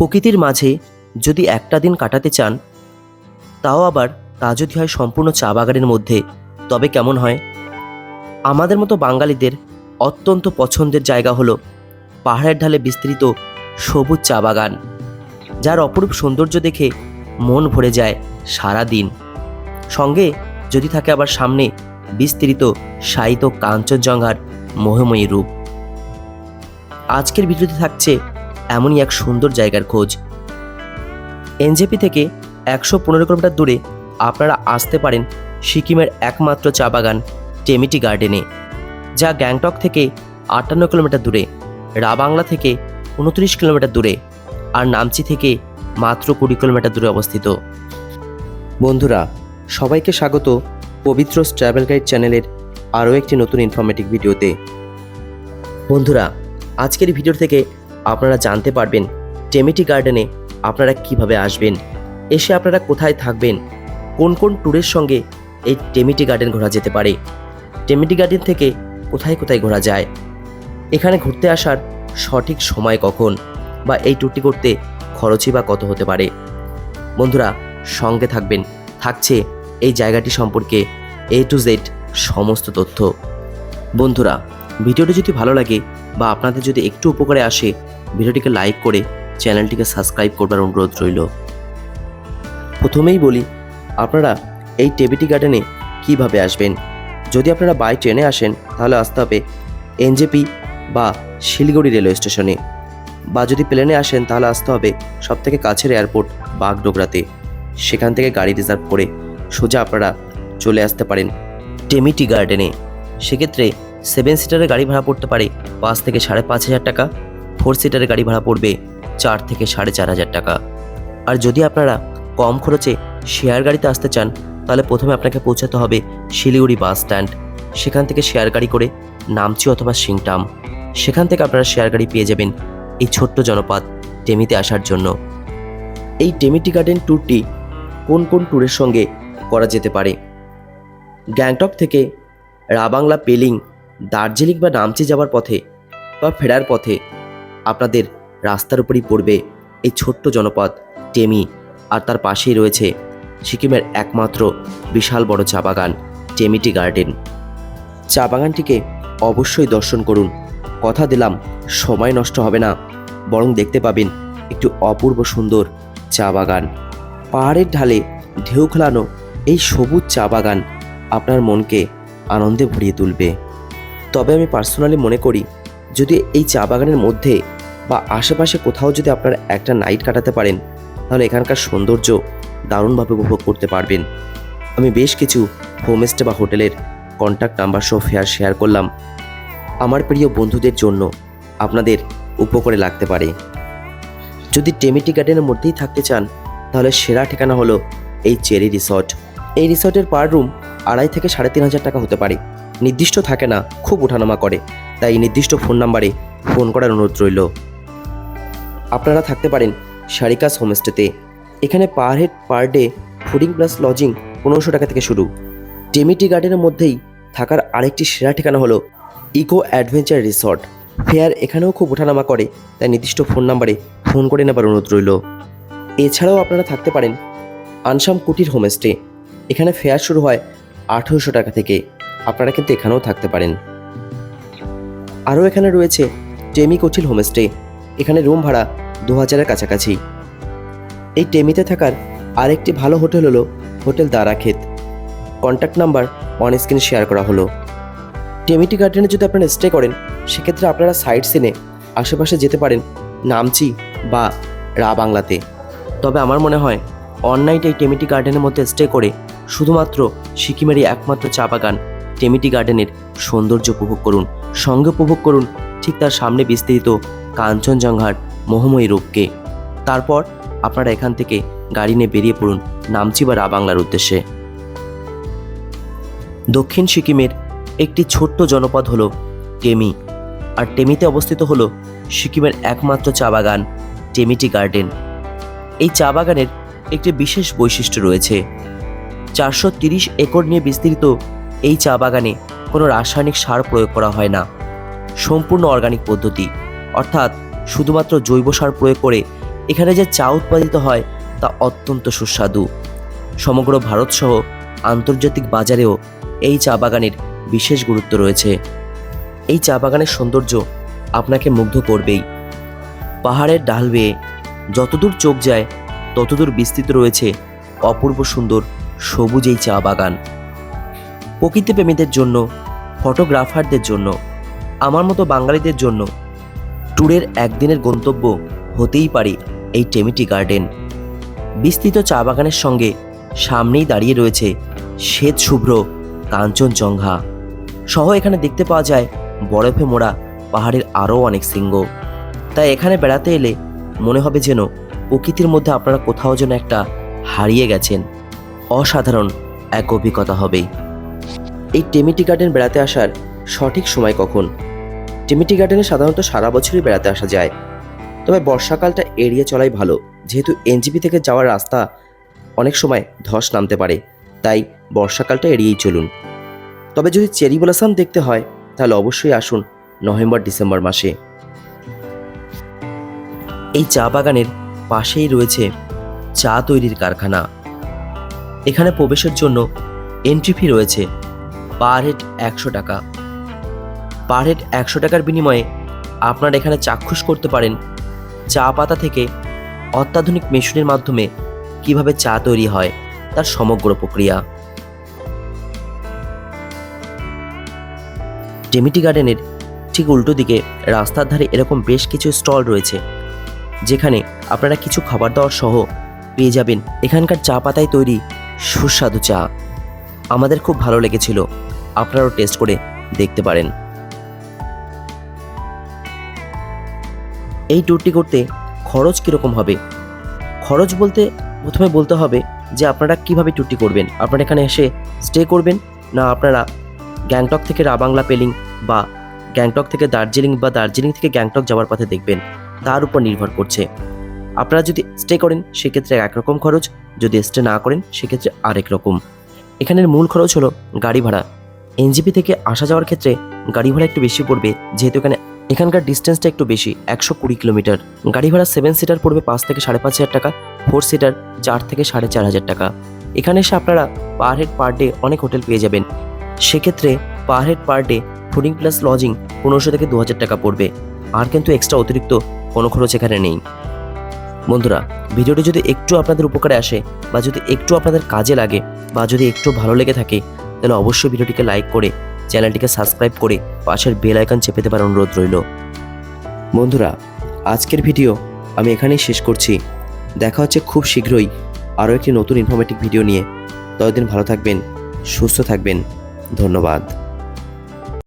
প্রকৃতির মাঝে যদি একটা দিন কাটাতে চান, তাও আবার তা যদি হয় সম্পূর্ণ চা বাগানের মধ্যে, তবে কেমন হয়? আমাদের মতো বাঙালিদের অত্যন্ত পছন্দের জায়গা হলো পাহাড়ের ঢালে বিস্তৃত সবুজ চা বাগান, যার অপরূপ সৌন্দর্য দেখে মন ভরে যায় সারা দিন সঙ্গে যদি থাকে আবার সামনে বিস্তৃত সাহিত্য কাঞ্চনজঙ্ঘার মোহময়ী রূপ। আজকের ভিডিওতে থাকছে এমনই এক সুন্দর জায়গার খোঁজ। এনজেপি থেকে একশো পনেরো কিলোমিটার দূরে আপনারা আসতে পারেন সিকিমের একমাত্র চা বাগান, টেমিটি গার্ডেনে, যা গ্যাংটক থেকে আটান্ন কিলোমিটার দূরে, রাবাংলা থেকে উনত্রিশ কিলোমিটার দূরে আর নামচি থেকে মাত্র কুড়ি কিলোমিটার দূরে অবস্থিত। বন্ধুরা, সবাইকে স্বাগত পবিত্র ট্রাভেল গাইড চ্যানেলের আরও একটি নতুন ইনফরমেটিভ ভিডিওতে। বন্ধুরা, আজকের ভিডিও থেকে আপনারা জানতে পারবেন টেমিটি গার্ডেনে আপনারা কীভাবে আসবেন, এসে আপনারা কোথায় থাকবেন, কোন কোন ট্যুরের সঙ্গে এই টেমিটি গার্ডেন ঘোরা যেতে পারে, টেমিটি গার্ডেন থেকে কোথায় কোথায় ঘোরা যায়, এখানে ঘুরতে আসার সঠিক সময় কখন বা এই ট্যুরটি করতে খরচই বা কত হতে পারে। বন্ধুরা, সঙ্গে থাকবেন, থাকছে এই জায়গাটি সম্পর্কে এ টু জেড সমস্ত তথ্য। বন্ধুরা, ভিডিওটি যদি ভালো লাগে বা আপনাদের যদি একটু উপকারে আসে, ভিডিওটিকে লাইক করে চ্যানেলটিকে সাবস্ক্রাইব করবার অনুরোধ রইল। প্রথমেই বলি, আপনারা এই টেবিটি গার্ডেনে কীভাবে আসবেন? যদি আপনারা বাই ট্রেনে আসেন, তাহলে আসতে হবে এনজেপি বা শিলিগুড়ি রেলওয়ে স্টেশনে বা যদি প্লেনে আসেন, তাহলে আসতে হবে সবথেকে কাছের এয়ারপোর্ট বাগডোগরাতে। সেখান থেকে গাড়ি রিজার্ভ করে সোজা আপনারা চলে আসতে পারেন টেমিটি গার্ডেনে সেক্ষেত্রে সেভেন সিটারের গাড়ি ভাড়া পড়তে পারে পাঁচ থেকে সাড়ে পাঁচ হাজার টাকা, ফোর সিটারের গাড়ি ভাড়া পড়বে চার থেকে সাড়ে চার হাজার টাকা। আর যদি আপনারা কম খরচে শেয়ার গাড়িতে আসতে চান, তাহলে প্রথমে আপনাকে পৌঁছাতে হবে শিলিগুড়ি বাস স্ট্যান্ড। সেখান থেকে শেয়ার গাড়ি করে নামচি অথবা সিংটাম সেখান থেকে আপনারা শেয়ার গাড়ি পেয়ে যাবেন এই ছোট্ট জনপদ টেমিতে আসার জন্য। এই টেমিটি গার্ডেন ট্যুরটি কোন কোন ট্যুরের সঙ্গে করা যেতে পারে? গ্যাংটক থেকে রাবাংলা পেলিং দার্জিলিং বা নামচি যাওয়ার পথে বা ফেরার পথে আপনাদের রাস্তার উপরই পড়বে এই ছোট্ট জনপদ, টেমি, আর তার পাশেই রয়েছে সিকিমের একমাত্র বিশাল বড় চা বাগান, টেমিটি গার্ডেন। চা বাগানটিকে অবশ্যই দর্শন করুন। কথা দিলাম, সময় নষ্ট হবে না। বরং দেখতে পাবেন একটু অপূর্ব সুন্দর চা বাগান। পাহাড়ের ঢালে ঢেউ খেলানো এই সবুজ চা বাগান আপনার মনকে আনন্দে ভরিয়ে তুলবে। তবে আমি পার্সোনালি মনে করি, যদি এই চা বাগানের মধ্যে বা আশেপাশে কোথাও যদি আপনারা একটা নাইট কাটাতে পারেন, তাহলে এখানকার সৌন্দর্য দারুণভাবে উপভোগ করতে পারবেন। আমি বেশ কিছু হোমস্টে বা হোটেলের কন্ট্যাক্ট নাম্বার সহ ফেয়ার শেয়ার করলাম। আমার প্রিয় বন্ধুদের জন্য আপনাদের উপকারে লাগতে পারে। যদি টেমিটি গার্ডেনের মধ্যেই থাকতে চান, তাহলে সেরা ঠিকানা হলো এই চেরি রিসর্ট। এই রিসর্টের পার রুম আড়াই থেকে সাড়ে তিন হাজার টাকা হতে পারে। নির্দিষ্ট থাকে না, খুব ওঠানামা করে। তাই নির্দিষ্ট ফোন নাম্বারে ফোন করার অনুরোধ রইল। আপনারা থাকতে পারেন সারিকাস হোমস্টেতে। এখানে per head per day fooding plus lodging পনেরোশো টাকা থেকে শুরু। টেমিটি গার্ডেনের মধ্যেই থাকার আরেকটি সেরা ঠিকানা হলো ইকো অ্যাডভেঞ্চার রিসর্ট। ফেয়ার এখানেও খুব ওঠানামা করে, তাই নির্দিষ্ট ফোন নাম্বারে ফোন করে নেবার অনুরোধ রইল। এছাড়াও আপনারা থাকতে পারেন আনসাম কুটির হোমস্টে। এখানে ফেয়ার শুরু হয় আঠেরোশো টাকা থেকে। আপনারা কিন্তু এখানেও থাকতে পারেন। আরও এখানে রয়েছে টেমি কোচিল হোমস্টে। এখানে রুম ভাড়া দু হাজারের কাছাকাছি। এই টেমিতে থাকার আরেকটি ভালো হোটেল হলো হোটেল দারাক্ষেত কন্ট্যাক্ট নাম্বার অন স্ক্রিনে শেয়ার করা হলো। টেমিটি গার্ডেনে যদি আপনারা স্টে করেন, সেক্ষেত্রে আপনারা সাইড সিনে আশেপাশে যেতে পারেন নামচি বা রা বাংলাতে। তবে আমার মনে হয়, অন নাইট এই টেমিটি গার্ডেনের মধ্যে স্টে করে শুধুমাত্র সিকিমেরই একমাত্র চা বাগান। টেমিটি গার্ডেনের সৌন্দর্য উপভোগ করুন, সঙ্গে উপভোগ করুন ঠিক তার সামনে বিস্তৃত কাঞ্চনজঙ্ঘার মোহময়ী রূপকে। তারপর আপনারা এখান থেকে গাড়ি নিয়ে বেরিয়ে পড়ুন নামচি বা রা বাংলার উদ্দেশ্যে। দক্ষিণ সিকিমের একটি ছোট্ট জনপদ হল টেমি, আর টেমিতে অবস্থিত হল সিকিমের একমাত্র চা বাগান, টেমিটি গার্ডেন। এই চা বাগানের একটি বিশেষ বৈশিষ্ট্য রয়েছে। চারশো একর নিয়ে বিস্তৃত এই চা বাগানে কোনো রাসায়নিক সার প্রয়োগ করা হয় না। সম্পূর্ণ অর্গানিক পদ্ধতি। অর্থাৎ শুধুমাত্র জৈব সার প্রয়োগ করে এখানে যে চা উৎপাদিত হয় তা অত্যন্ত সুস্বাদু। সমগ্র ভারতসহ আন্তর্জাতিক বাজারেও এই চা বাগানের বিশেষ গুরুত্ব রয়েছে। এই চা বাগানের সৌন্দর্য আপনাকে মুগ্ধ করবেই। পাহাড়ের ডাল বেয়ে যতদূর চোখ যায়, ততদূর বিস্তৃত রয়েছে অপূর্ব সুন্দর সবুজ এই চা বাগান। প্রকৃতিপ্রেমীদের জন্য, ফটোগ্রাফারদের জন্য, আমার মতো বাঙালিদের জন্য। ট্যুরের একদিনের গন্তব্য হতেই পারে এই টেমিটি গার্ডেন। বিস্তৃত চা বাগানের সঙ্গে সামনেই দাঁড়িয়ে রয়েছে শ্বেত শুভ্র কাঞ্চনজঙ্ঘা। সহ এখানে দেখতে পাওয়া যায় বরফে মোড়া পাহাড়ের আরও অনেক শৃঙ্গ। তাই এখানে বেড়াতে এলে মনে হবে যেন প্রকৃতির মধ্যে আপনারা কোথাও যেন একটা হারিয়ে গেছেন। অসাধারণ এক অভিজ্ঞতা হবে। এই টেমিটি গার্ডেন বেড়াতে আসার সঠিক সময় কখন? টেমিটি গার্ডেনে সাধারণত সারা বছরই বেড়াতে আসা যায়। তবে বর্ষাকালটা এড়িয়ে চলাই ভালো। যেহেতু এনজিপি থেকে যাওয়ার রাস্তা অনেক সময় ধস নামতে পারে, তাই বর্ষাকালটা এড়িয়েই চলুন। তবে যদি চেরি ব্লসম দেখতে হয়, তাহলে অবশ্যই আসুন নভেম্বর ডিসেম্বর মাসে। এই চা বাগানের পাশেই রয়েছে চা তৈরির কারখানা। এখানে প্রবেশের জন্য এন্ট্রি ফি রয়েছে। পার হেড একশো টাকা। পার হেড একশো টাকার বিনিময়ে আপনারা এখানে চাক্ষুষ করতে পারেন চা পাতা থেকে অত্যাধুনিক মেশিনের মাধ্যমে কীভাবে চা তৈরি হয় তার সমগ্র প্রক্রিয়া। টেমিটি গার্ডেনের ঠিক উল্টো দিকে রাস্তার ধারে এরকম বেশ কিছু স্টল রয়েছে, যেখানে আপনারা কিছু খাবার দাবার সহ পেয়ে যাবেন। এখানকার চা পাতায় তৈরি সুস্বাদু চা। আমাদের খুব ভালো লেগেছিল। আপনারাও টেস্ট করে দেখতে পারেন। এই ট্যুরটি করতে খরচ কীরকম হবে? খরচ বলতে প্রথমে বলতে হবে যে আপনারা কীভাবে ট্যুরটি করবেন? আপনারা এখানে এসে স্টে করবেন না আপনারা গ্যাংটক থেকে রাবাংলা পেলিং বা গ্যাংটক থেকে দার্জিলিং বা দার্জিলিং থেকে গ্যাংটক যাওয়ার পথে দেখবেন। তার উপর নির্ভর করছে। আপনারা যদি স্টে করেন, সেক্ষেত্রে একরকম খরচ। যদি স্টে না করেন, সেক্ষেত্রে আরেক রকম। এখানের মূল খরচ হলো গাড়ি ভাড়া। এনজিপি থেকে আসা যাওয়ার ক্ষেত্রে গাড়ি ভাড়া একটু বেশি পড়বে, যেহেতু এখানে এখানকার ডিস্টেন্সটা একটু বেশি, একশো কুড়ি কিলোমিটার। গাড়ি ভাড়া সেভেন সিটার পড়বে পাঁচ থেকে সাড়ে পাঁচ হাজার টাকা ফোর সিটার চার থেকে সাড়ে চার হাজার টাকা। এখানে এসে আপনারা পার হেড পার ডে অনেক হোটেল পেয়ে যাবেন। সেক্ষেত্রে per head per day fooding plus lodging পনেরোশো থেকে দু হাজার টাকা পড়বে। আর কিন্তু এক্সট্রা অতিরিক্ত কোনো খরচ এখানে নেই। বন্ধুরা, ভিডিওটি যদি একটু আপনাদের উপকারে আসে বা যদি একটু আপনাদের কাজে লাগে বা যদি একটু ভালো লেগে থাকে তাহলে অবশ্যই ভিডিওটিকে লাইক করে, চ্যানেলটিকে সাবস্ক্রাইব করে পাশের বেল আইকন চেপে দেবার অনুরোধ রইল। বন্ধুরা, আজকের ভিডিও আমি এখানেই শেষ করছি। দেখা হচ্ছে খুব শীঘ্রই আরও একটি নতুন ইনফরমেটিভ ভিডিও নিয়ে। ততদিন ভালো থাকবেন, সুস্থ থাকবেন। ধন্যবাদ।